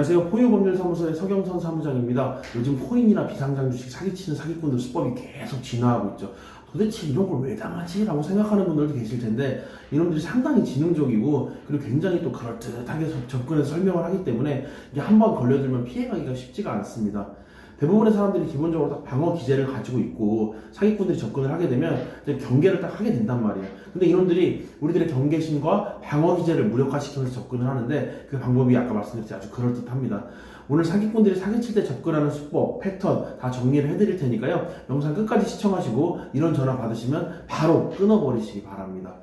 안녕하세요. 포유법률사무소의 서경선 사무장입니다. 요즘 코인이나 비상장 주식 사기치는 사기꾼들 수법이 계속 진화하고 있죠. 도대체 이런 걸 왜 당하지? 라고 생각하는 분들도 계실 텐데 이놈들이 상당히 지능적이고 그리고 굉장히 또 그럴듯하게 접- 접근해서 설명을 하기 때문에 이게 한 번 걸려들면 피해가기가 쉽지가 않습니다. 대부분의 사람들이 기본적으로 딱 방어 기제를 가지고 있고 사기꾼들이 접근을 하게 되면 이제 경계를 딱 하게 된단 말이에요. 근데 이놈들이 우리들의 경계심과 방어 기제를 무력화시키면서 접근을 하는데 그 방법이 아까 말씀드렸듯이 아주 그럴듯합니다. 오늘 사기꾼들이 사기칠 때 접근하는 수법, 패턴 다 정리를 해드릴 테니까요. 영상 끝까지 시청하시고 이런 전화 받으시면 바로 끊어버리시기 바랍니다.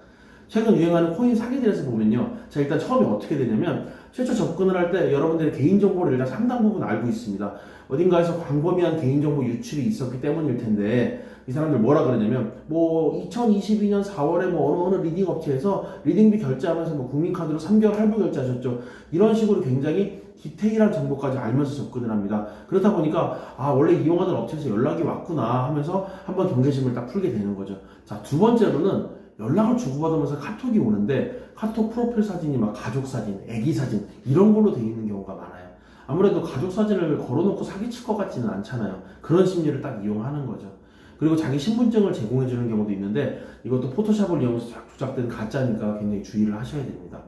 최근 유행하는 코인 사기들에서 보면요. 자, 일단 처음에 어떻게 되냐면, 최초 접근을 할 때 여러분들의 개인정보를 일단 상당 부분 알고 있습니다. 어딘가에서 광범위한 개인정보 유출이 있었기 때문일 텐데, 이 사람들 뭐라 그러냐면, 뭐, 2022년 4월에 뭐 어느 어느 리딩 업체에서 리딩비 결제하면서 뭐 국민카드로 3개월 할부 결제하셨죠. 이런 식으로 굉장히 디테일한 정보까지 알면서 접근을 합니다. 그렇다 보니까, 아, 원래 이용하던 업체에서 연락이 왔구나 하면서 한번 경계심을 딱 풀게 되는 거죠. 자, 두 번째로는 연락을 주고받으면서 카톡이 오는데 카톡 프로필 사진이 막 가족 사진, 애기 사진 이런 걸로 돼 있는 경우가 많아요. 아무래도 가족 사진을 걸어놓고 사기칠 것 같지는 않잖아요. 그런 심리를 딱 이용하는 거죠. 그리고 자기 신분증을 제공해 주는 경우도 있는데 이것도 포토샵을 이용해서 작- 조작된 가짜니까 굉장히 주의를 하셔야 됩니다.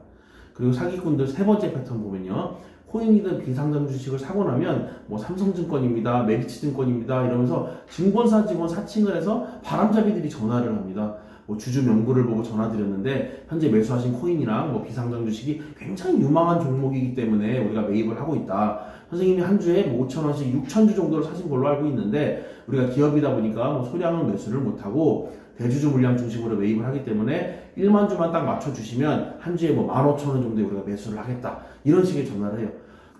그리고 사기꾼들 세 번째 패턴 보면요. 코인이든 비상장 주식을 사고 나면 뭐 삼성증권입니다, 메리츠증권입니다 이러면서 증권사 직원 사칭을 해서 바람잡이들이 전화를 합니다. 뭐 주주 명부를 보고 전화드렸는데 현재 매수하신 코인이랑 뭐 비상장 주식이 굉장히 유망한 종목이기 때문에 우리가 매입을 하고 있다. 선생님이 한 주에 뭐 5천 원씩 6천 주 정도를 사신 걸로 알고 있는데 우리가 기업이다 보니까 뭐 소량은 매수를 못하고 대주주 물량 중심으로 매입을 하기 때문에 1만 주만 딱 맞춰주시면 한 주에 뭐 15,000원 정도에 우리가 매수를 하겠다. 이런 식의 전화를 해요.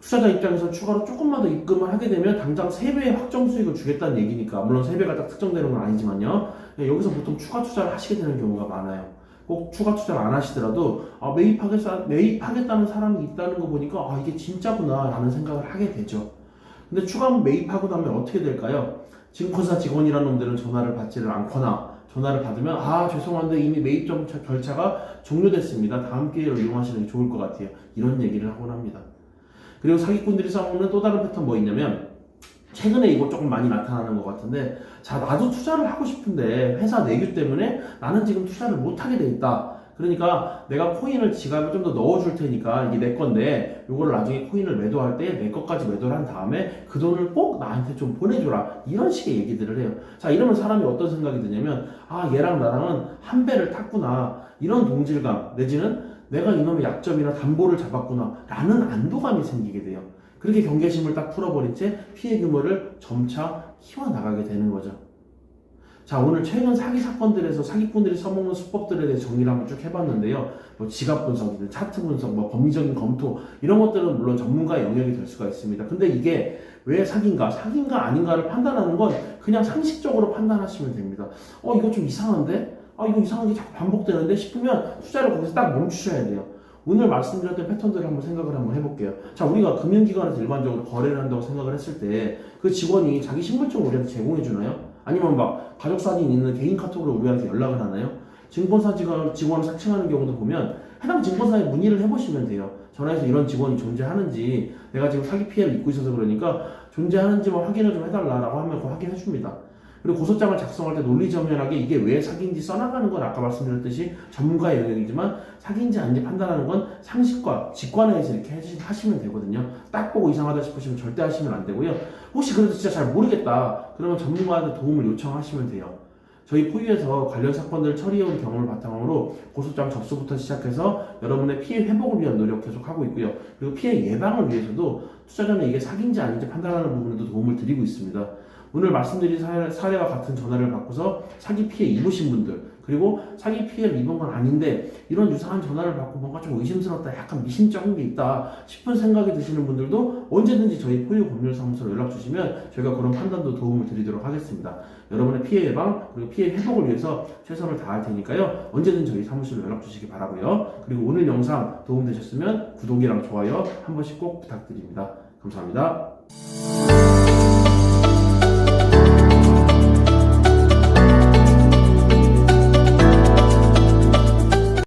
투자자 입장에서 추가로 조금만 더 입금을 하게 되면 당장 3배의 확정 수익을 주겠다는 얘기니까 물론 3배가 딱 특정되는 건 아니지만요. 네, 여기서 보통 추가 투자를 하시게 되는 경우가 많아요. 꼭 추가 투자를 안 하시더라도 아, 매입하겠다, 매입하겠다는 사람이 있다는 거 보니까 아, 이게 진짜구나 라는 생각을 하게 되죠. 근데 추가 매입하고 나면 어떻게 될까요? 증권사 직원이라는 놈들은 전화를 받지를 않거나 전화를 받으면 아 죄송한데 이미 매입 결차가 종료됐습니다. 다음 기회를 이용하시는 게 좋을 것 같아요. 이런 얘기를 하곤 합니다. 그리고 사기꾼들이 써먹는 또 다른 패턴 뭐 있냐면 최근에 이거 조금 많이 나타나는 것 같은데 자 나도 투자를 하고 싶은데 회사 내규 때문에 나는 지금 투자를 못하게 돼 있다. 그러니까 내가 코인을 지갑에 좀 더 넣어줄 테니까 이게 내 건데 이거를 나중에 코인을 매도할 때 내 것까지 매도를 한 다음에 그 돈을 꼭 나한테 좀 보내줘라 이런 식의 얘기들을 해요. 자 이러면 사람이 어떤 생각이 드냐면 아 얘랑 나랑은 한 배를 탔구나 이런 동질감 내지는 내가 이놈의 약점이나 담보를 잡았구나 라는 안도감이 생기게 돼요. 그렇게 경계심을 딱 풀어버린 채 피해 규모를 점차 키워나가게 되는 거죠. 자, 오늘 최근 사기 사건들에서 사기꾼들이 써먹는 수법들에 대해 정리를 한번 쭉 해봤는데요. 뭐 지갑 분석이든 차트 분석, 뭐 법리적인 검토, 이런 것들은 물론 전문가의 영역이 될 수가 있습니다. 근데 이게 왜 사기인가, 사기인가 아닌가를 판단하는 건 그냥 상식적으로 판단하시면 됩니다. 어, 이거 좀 이상한데? 아, 이거 이상한 게 자꾸 반복되는데 싶으면 투자를 거기서 딱 멈추셔야 돼요. 오늘 말씀드렸던 패턴들을 한번 생각을 한번 해볼게요. 자, 우리가 금융기관에서 일반적으로 거래를 한다고 생각을 했을 때 그 직원이 자기 신분증을 우리한테 제공해 주나요? 아니면 막 가족 사진 있는 개인 카톡으로 우리한테 연락을 하나요? 증권사 직원, 직원을 사칭하는 경우도 보면 해당 증권사에 문의를 해보시면 돼요. 전화해서 이런 직원이 존재하는지 내가 지금 사기 피해를 입고 있어서 그러니까 존재하는지만 확인을 좀 해달라라고 하면 그거 확인해 줍니다. 그리고 고소장을 작성할 때 논리정연하게 이게 왜 사기인지 써나가는 건 아까 말씀드렸듯이 전문가의 영역이지만 사기인지 아닌지 판단하는 건 상식과 직관에 의해서 이렇게 하시면 되거든요. 딱 보고 이상하다 싶으시면 절대 하시면 안 되고요. 혹시 그래도 진짜 잘 모르겠다. 그러면 전문가한테 도움을 요청하시면 돼요. 저희 포유에서 관련 사건들을 처리해온 경험을 바탕으로 고소장 접수부터 시작해서 여러분의 피해 회복을 위한 노력 계속 하고 있고요. 그리고 피해 예방을 위해서도 투자 전에 이게 사기인지 아닌지 판단하는 부분에도 도움을 드리고 있습니다. 오늘 말씀드린 사례, 사례와 같은 전화를 받고서 사기 피해 입으신 분들 그리고 사기 피해를 입은 건 아닌데 이런 유사한 전화를 받고 뭔가 좀 의심스럽다 약간 미심쩍은 게 있다 싶은 생각이 드시는 분들도 언제든지 저희 포유 법률사무소로 연락 주시면 저희가 그런 판단도 도움을 드리도록 하겠습니다. 여러분의 피해 예방 그리고 피해 회복을 위해서 최선을 다할 테니까요. 언제든 저희 사무실로 연락 주시기 바라고요. 그리고 오늘 영상 도움되셨으면 구독이랑 좋아요 한 번씩 꼭 부탁드립니다. 감사합니다